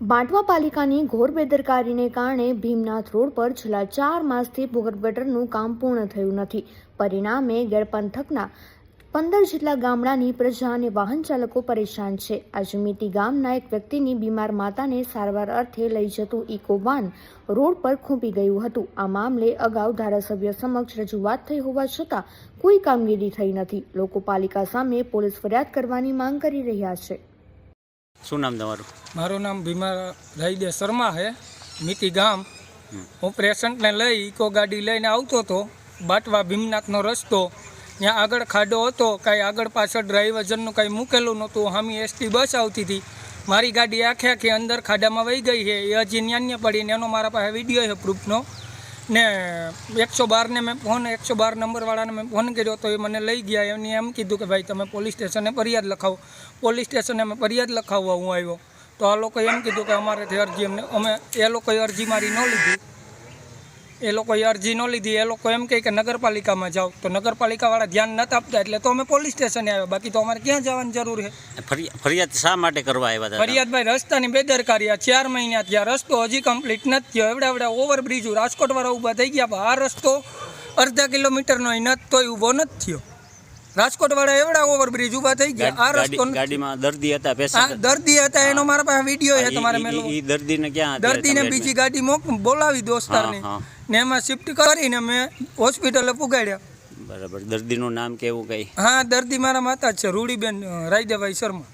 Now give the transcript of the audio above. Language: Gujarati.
બાંટવા પાલિકાની ઘોર બેદરકારીને કારણે ભીમનાથ રોડ પર છેલ્લા ચાર માસથી ભૂગર્ભ ગટરનું કામ પૂર્ણ થયું નથી. પરિણામે ગેરપંથકના પંદર જેટલા ગામડાની પ્રજા અને વાહન ચાલકો પરેશાન છે. આજે મીટી ગામના એક વ્યક્તિની બીમાર માતાને સારવાર અર્થે લઈ જતું ઇકો વાન રોડ પર ખૂંપી ગયું હતું. આ મામલે અગાઉ ધારાસભ્ય સમક્ષ રજૂઆત થઈ હોવા છતાં કોઈ કામગીરી થઈ નથી. લોકો પાલિકા સામે પોલીસ ફરિયાદ કરવાની માંગ કરી રહ્યા છે. શું નામ તમારું? મારું નામ ભીમા રાઈદે શર્મા છે. મિતી ગામ. હું પેશન્ટને લઈ ઇકો ગાડી લઈને આવતો હતો. બાટવા ભીમનાથનો રસ્તો. ત્યાં આગળ ખાડો હતો. કાંઈ આગળ પાછળ ડ્રાઈવરનું કાંઈ મૂકેલું નહોતું. હામી એસટી બસ આવતી હતી. મારી ગાડી આખે આખી અંદર ખાડામાં વહી ગઈ છે. એ હજી ન્યાન્ય પડીને એનો મારા પાસે વીડિયો છે પ્રૂફનો ને એકસો બારને મેં ફોન, એકસો બાર નંબરવાળાને મેં ફોન કર્યો તો એ મને લઈ ગયા. એમને એમ કીધું કે ભાઈ તમે પોલીસ સ્ટેશને ફરિયાદ લખાવો. પોલીસ સ્ટેશને અમે ફરિયાદ લખાવવા હું આવ્યો. તો આ લોકોએ એમ કીધું કે અમારેથી અરજી અમને, અમે એ લોકોએ અરજી મારી ન લીધી. એ લોકોએ અરજી ન લીધી. એ લોકો એમ કહે કે નગરપાલિકામાં જાઓ. તો નગરપાલિકાવાળા ધ્યાન નથી આપતા એટલે તો અમે પોલીસ સ્ટેશને આવ્યા. બાકી તો અમારે ક્યાં જવાની જરૂર છે? ફરિયાદ શા માટે કરવા આવ્યા હતા? ફરિયાદભાઈ રસ્તાની બેદરકારી આ ચાર મહિના થયા. રસ્તો હજી કમ્પ્લીટ નથી થયો. એવડા એવડા ઓવરબ્રિજ રાજકોટવાળા ઊભા થઈ ગયા. પણ આ રસ્તો અડધા કિલોમીટરનો નથી તોય ઊભો નથી થયો. રાજકોટવાળા એવડા ઓવરબ્રિજ ઊભા થઈ ગયા. આ રસ્તો ગાડીમાં દર્દી હતા પેશન્ટ દર્દી હતા એનો મારા પાસે વીડિયો છે તમારે મેલો. ઈ દર્દીને ક્યાં દર્દીને બીજી ગાડી મોક બોલાવી દોસ્તારને. ને એમાં શિફ્ટ કરીને મેં હોસ્પિટલે પુગાડ્યા. બરાબર દર્દીનું નામ કેવું કઈ? હા દર્દી મારા માતા જ છે રૂડીબેન રાયદેભાઈ શર્મા.